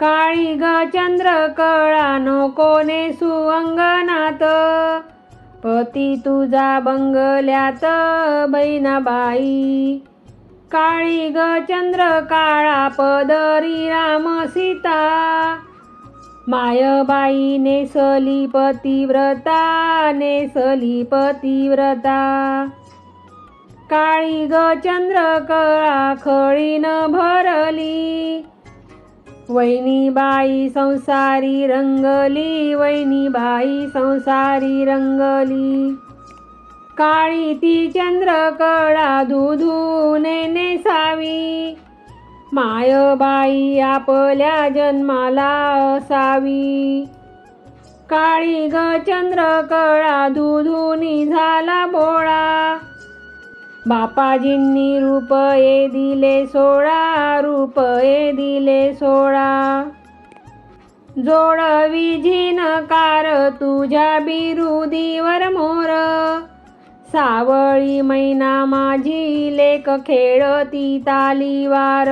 काळी ग चंद्र कळा नको नेसू अंगणात पती तुझा बंगल्यात बैनाबाई काळी ग चंद्र काळा पदरी राम सीता. मायबाई नेसली पतिव्रता नेसली पतिव्रता काळी ग चंद्र कळा खळीन भरली. वैनीबाई संसारी रंगली वैनीबाई संसारी रंगली. काळी ती चंद्रकळा दुधूने नेसावी. मायबाई आपल्या जन्माला असावी. काळी ग चंद्रकळा धुधुनी झाला बोळा. बापाजींनी रुपये दिले सोळा रुपये दिले सोळा. जोडवी झिनकार तुझ्या बिरुदीवर मोर. सावळी मैना माझी लेक खेळती तालीवार.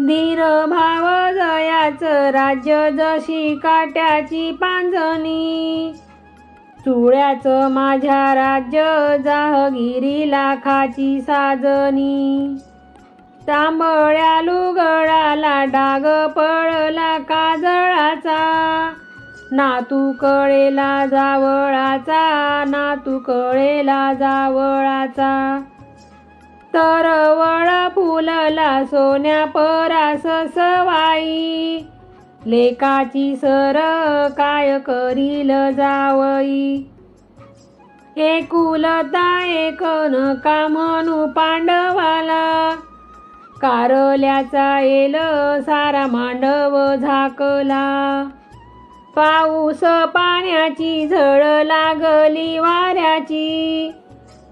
धीर भाव जयाच राज्य जशी काट्याची पांजणी चुळ्याचं माझ्या राज्य जाहगिरी लाखाची साजनी तांबळ्या लुगडाला डाग पळला काजळाचा. नातू कळेला जावळाचा नातू कळेला जावळाचा. तरवळ फुलला सोन्या परास सवाई. लेकाची सर काय करील जावई? एकुलता एक का म्हणू पांडवाला? कारल्याचा येल सारा मांडव झाकला. पाऊस पाण्याची झळ लागली वाऱ्याची.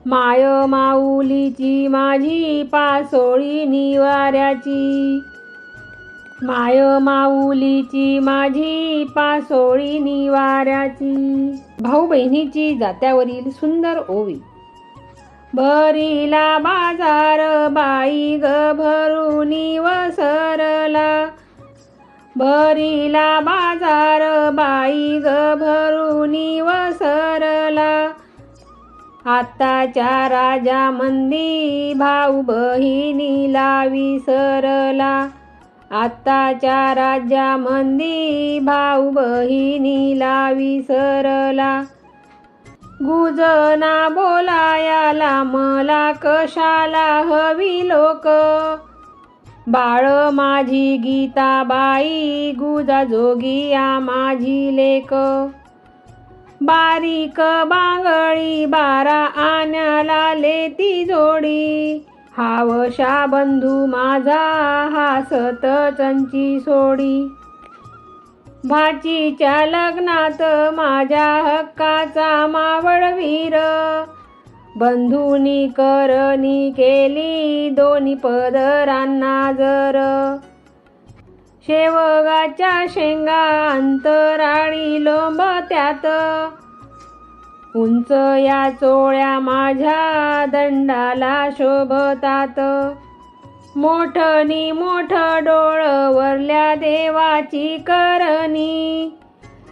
माय माऊलीची माझी पासोळी निवाऱ्याची. माय माऊलीची माझी पासोळी निवाऱ्याची. भाऊ बहिणीची जात्यावरील सुंदर ओवी. भरीला बाजार बाई ग भरून वसरला. भरीला बाजार बाई ग भरून वसरला. आत्ताच्या राजा मंदी भाऊ बहिणीला विसरला. आत्ताच्या राज्यामंदी भाऊ बहिणीला विसरला गुजना बोलायाला मला कशाला हवी लोक? बाळ माझी गीताबाई गुजा जोगिया माझी लेक. बारीक बांगळी बारा आण्याला लेती जोडी. हावशा बंधू माझा हासत चंची सोडी. भाचीच्या लग्नात माझ्या हक्काचा मावळवीर बंधूनी करणी केली दोन्ही पदरांना जर. शेवगाच्या शेंगा अंतराळी लोंब त्यात. उंच या चोळ्या माझ्या दंडाला शोभतात. मोठनी मोठ डोळ वरल्या देवाची करणी.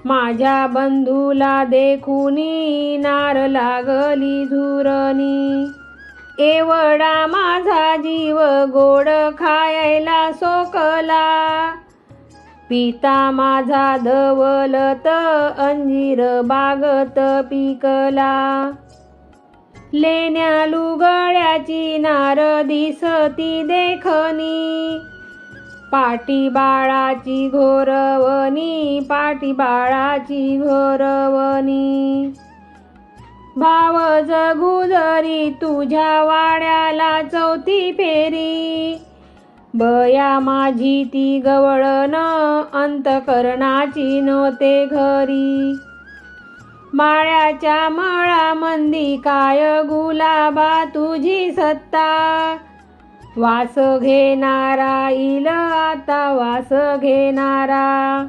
माझ्या बंधूला देखुनी नार लागली झुरणी. एवढा माझा जीव गोड खायला सोकला. पिता माझा धवलत अंजीर बागत पिकला. लेण्या लुगड्याची नार दिसती देखनी पाटी बाळाची घोरवणी पाटी बाळाची घोरवणी. भाव जगुजरी तुझ्या वाड्याला चौथी फेरी. बया माझी ती गवळण अंतकरणाची नव्हते घरी. माळ्याच्या मळामंदी काय गुलाबा तुझी सत्ता? वास घेणारा इल आता वास घेणारा.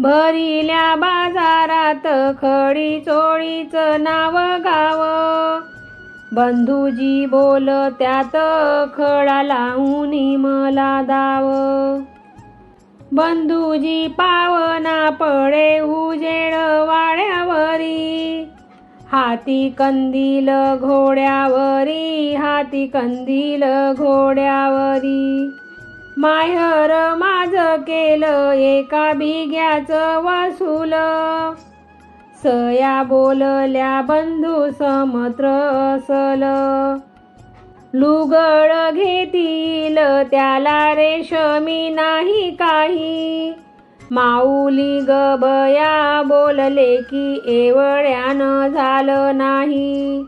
भरिल्या बाजारात खडी चोळीच नाव गाव. बंधूजी बोल त्यात खडा लावून मला दाव. बंधूजी पावना पडे उजेड वाड्यावरी. हाती कंदील घोड्यावरी हाती कंदील घोड्यावरी. मायर माझ केलं एका बिग्याचं वसूल. सया बोलल्या बंधू समत्र असल. लुगड घेतील त्याला रेशमी नाही काही. माऊली गबया बोलले की एवढ्यानं झालं नाही.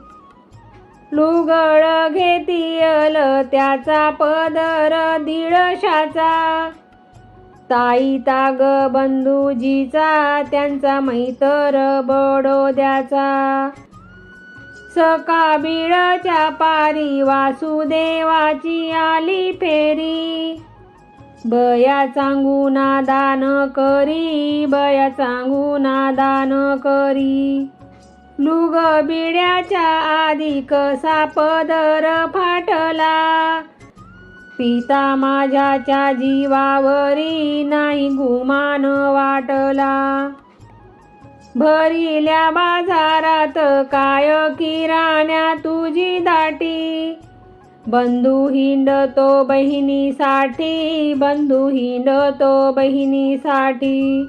लुगड घेतील त्याचा पदर दिळशाचा ताई ताग बंधूजीचा त्यांचा मैतर बडोद्याचा. सकाबिळच्या पारी वासुदेवाची आली फेरी. बया चांगुना दान करी बया चांगुना दान करी. लुग बिड्याच्या आधी कसा पदर फाटला? पिता माझ्याच्या जीवावरी नाही गुमान वाटला. भरिल्या बाजारात काय किराण्या तुझी दाटी? बंधू हिंडतो बहिणीसाठी बंधू हिंडतो बहिणीसाठी.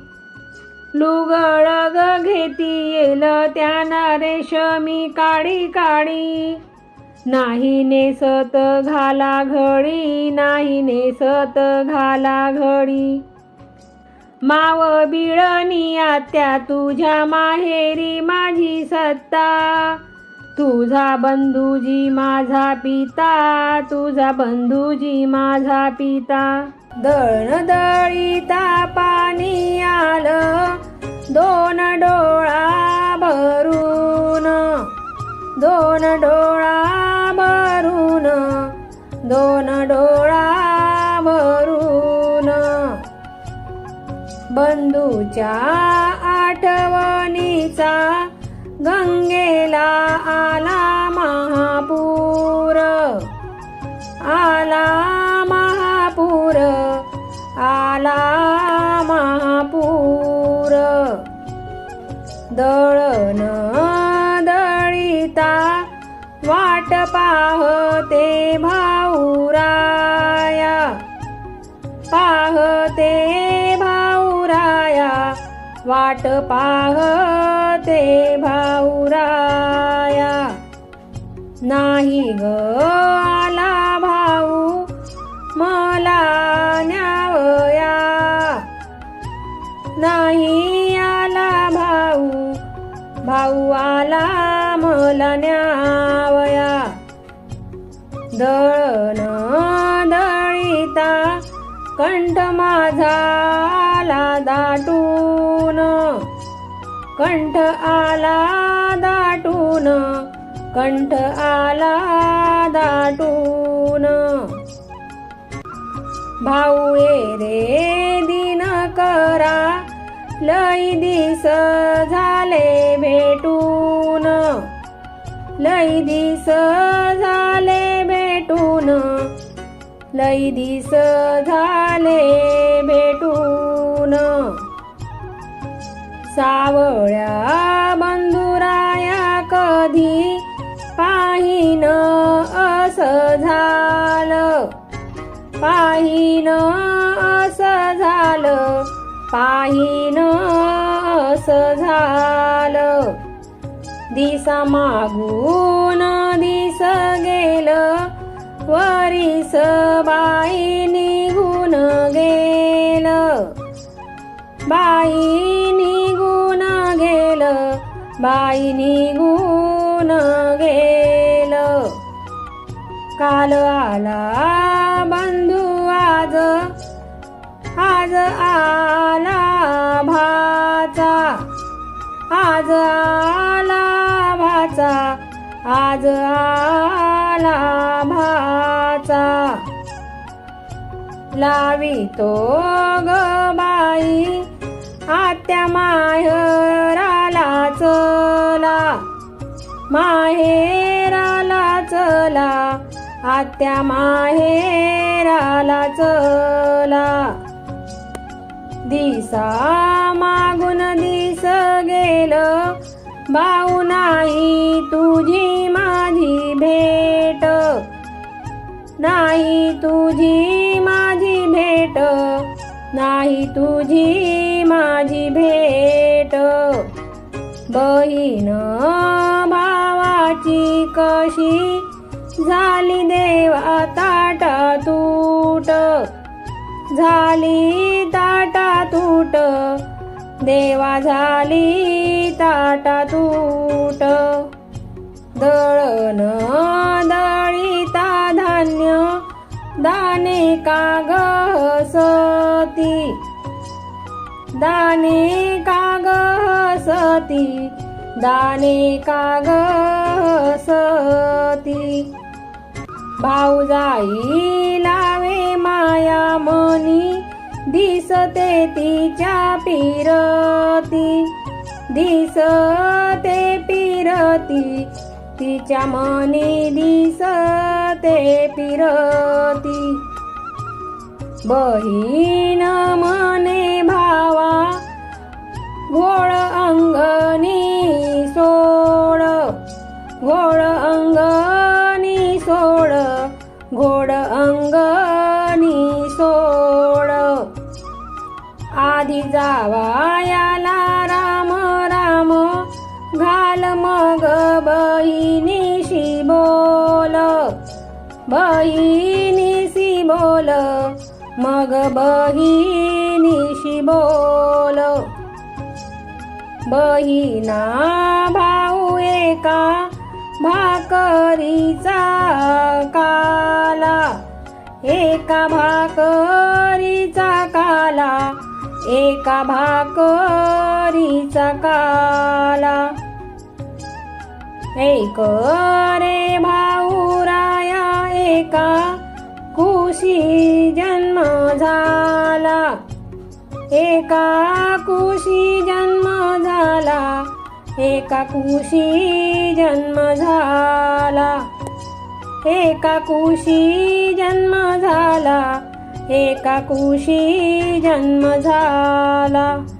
लुगळग घेती येल त्यांना रेशमी काळी काळी नाही नेसत घाला घडी नाही नेसत घाला घडी. माव बिळणी आत्या तुझ्या माहेरी माझी सत्ता. तुझा बंधूजी माझा पिता तुझा बंधूजी माझा पिता. दळण दळीता पाणी बंधूच्या आठवणीचा गंगेला आला महापूर. आला महापूर आला महापूर. दळण दळिता वाट पाहते भा वाट पाहते भाऊराया. नाही ग आला भाऊ मला न्यावया. नाही आला भाऊ भाऊ आला मला न्यावया. दळण दळिता कंठ माझा आला दाटून. कंठ आला दाटून. कंठ आला दाटून. भाऊ ये रे दिन करा. लई दिस झाले भेटून. लई दिस लई दिस झाले भेटून. सावळ्या बंधुराया कधी पाहिन असं झालं? पाहिन असं झालं? पाहिन असं झालं? दिसा मागून दिस गेलं. वरीस बाई निघून गेलं. बाई निघून गेलं बाई निघून गेलं. काल आला बंधू आज आज आला भाचा. आज आला भाचा आज लाभाचा. लावितो ग बाई आत्या माहेराला चला. माहेराला चला आत्या माहेराला चला. दिसा मागून दिस गेलं भाऊ नाही तुझी. माझी भेट. नाही तुझी माझी भेट. नाही तुझी माझी भेट. बहीण भावाची कशी झाली देवा ताटा तूट. झाली ताटा तूट. देवा झाली ताटा तूट. दळण दळिता धान्य दाने काग सती दाणे काग सती दाणे काग सती भाऊजाई लावे माया मनी दिसते तिच्या पिरती. दिसते पिरती तिच्या मनी दिसते पिरती. बहीण मने भावा घोळ अंगणी सोड. घोळ अंगणी सोड घोड अंगणी सोड. आधी जावा बहिणीशी बोल मग बहिणीशी बोल बहिणा भाऊ एका भाकरीचा काला. एका भाकरीचा काला एका भाकरीचा काला. एक रे भाऊ एका कुशी जन्म झाला. एका कुशी जन्म झाला. एका कुशी जन्म झाला. एका कुशी जन्म झाला. एका कुशी जन्म झाला.